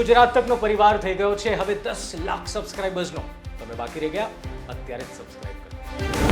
ગુજરાત તકનો પરિવાર થઈ ગયો છે. હવે દસ લાખ સબસ્ક્રાઇબર્સનો તમે બાકી રહી ગયા? અત્યારે જ સબસ્ક્રાઇબ કરો.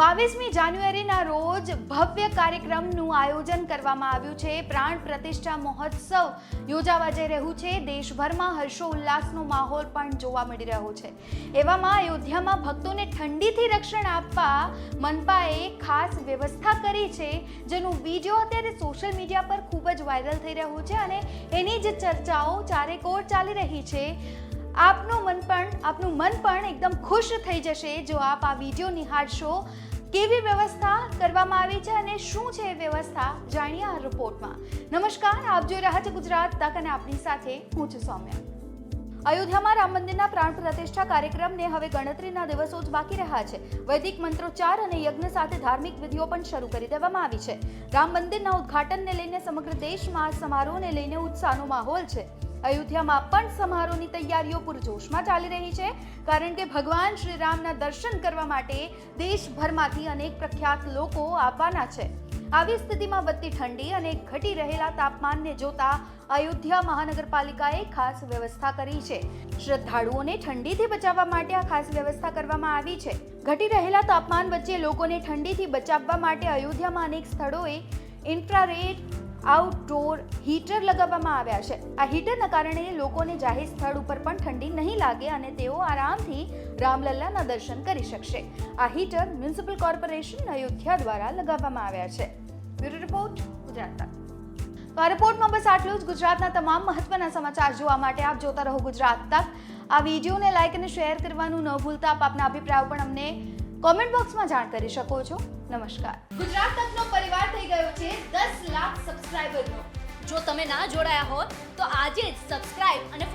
બાવીસમી જાન્યુઆરીના રોજ ભવ્ય કાર્યક્રમનું આયોજન કરવામાં આવ્યું છે. પ્રાણ પ્રતિષ્ઠા મહોત્સવ યોજાવા જઈ રહ્યું છે. દેશભરમાં હર્ષો ઉલ્લાસનો માહોલ પણ જોવા મળી રહ્યો છે. એવામાં અયોધ્યામાં ભક્તોને ઠંડીથી રક્ષણ આપવા મનપાએ ખાસ વ્યવસ્થા કરી છે, જેનું વીડિયો અત્યારે સોશિયલ મીડિયા પર ખૂબ જ વાયરલ થઈ રહ્યું છે અને એની જ ચર્ચાઓ ચારેકોર ચાલી રહી છે. આપનું આપનું મન પણ એકદમ ખુશ થઈ જશે જો આપ આ વીડિયો નિહાળશો. કેવી વ્યવસ્થા કરવામાં આવી છે અને શું છે એ વ્યવસ્થા જાણીએ આ રિપોર્ટમાં. નમસ્કાર, આપ જોઈ રહ્યા છો ગુજરાત તક અને આપણી સાથે હું છું સૌમ્યા. અયોધ્યામાં રામ મંદિરના પ્રાણ પ્રતિષ્ઠા કાર્યક્રમને હવે ગણતરીના દિવસો જ બાકી રહ્યા છે. વૈદિક મંત્રોચ્ચાર અને યજ્ઞ સાથે ધાર્મિક વિધિઓ પણ શરૂ કરી દેવામાં આવી છે. રામ મંદિરના ઉદ્ઘાટનને લઈને સમગ્ર દેશમાં સમારોહને લઈને ઉત્સાહનો માહોલ છે. અયોધ્યામાં પણ સમારોહની તૈયારીઓ પૂરજોશમાં ચાલી રહી છે. કારણ કે ભગવાન શ્રીરામના દર્શન કરવા માટે દેશભરમાંથી અનેક પ્રખ્યાત લોકો આવવાના છે. આવી સ્થિતિમાં વધતી ઠંડી અને ઘટી રહેલા તાપમાનને જોતા અયોધ્યા મહાનગરપાલિકાએ ખાસ વ્યવસ્થા કરી છે. શ્રદ્ધાળુઓને ઠંડીથી બચાવવા માટે આ ખાસ વ્યવસ્થા કરવામાં આવી છે. ઘટી રહેલા તાપમાન વચ્ચે લોકોને ઠંડીથી બચાવવા માટે અયોધ્યામાં અનેક સ્થળોએ ઇન્ફ્રારેડ આઉટડોર હીટર લગાવવામાં આવ્યા છે. આ હીટરના કારણે લોકોને જાહેર સ્થળ ઉપર પણ ઠંડી નહીં લાગે અને તેઓ આરામથી રામલલ્લાના દર્શન કરી શકશે. આ હીટર મ્યુનિસિપલ કોર્પોરેશન અયોધ્યા દ્વારા લગાવવામાં આવ્યા છે. બ્યુરો રિપોર્ટ ગુજરાત તો આ રિપોર્ટમાં બસ આટલું જ. ગુજરાતના તમામ મહત્વના સમાચાર જોવા માટે આપ જોતા રહો ગુજરાત તક. આ વિડીયોને લાઈક અને શેર કરવાનું ન ભૂલતા આપ આપના અભિપ્રાયો પણ અમને કોમેન્ટ બોક્સમાં જાણ કરી શકો છો. નમસ્કાર. ગુજરાત તકનો પરિવાર થઈ ગયો છે. જો તમે ના જોડાયા હો તો આજે જ સબસ્ક્રાઇબ અને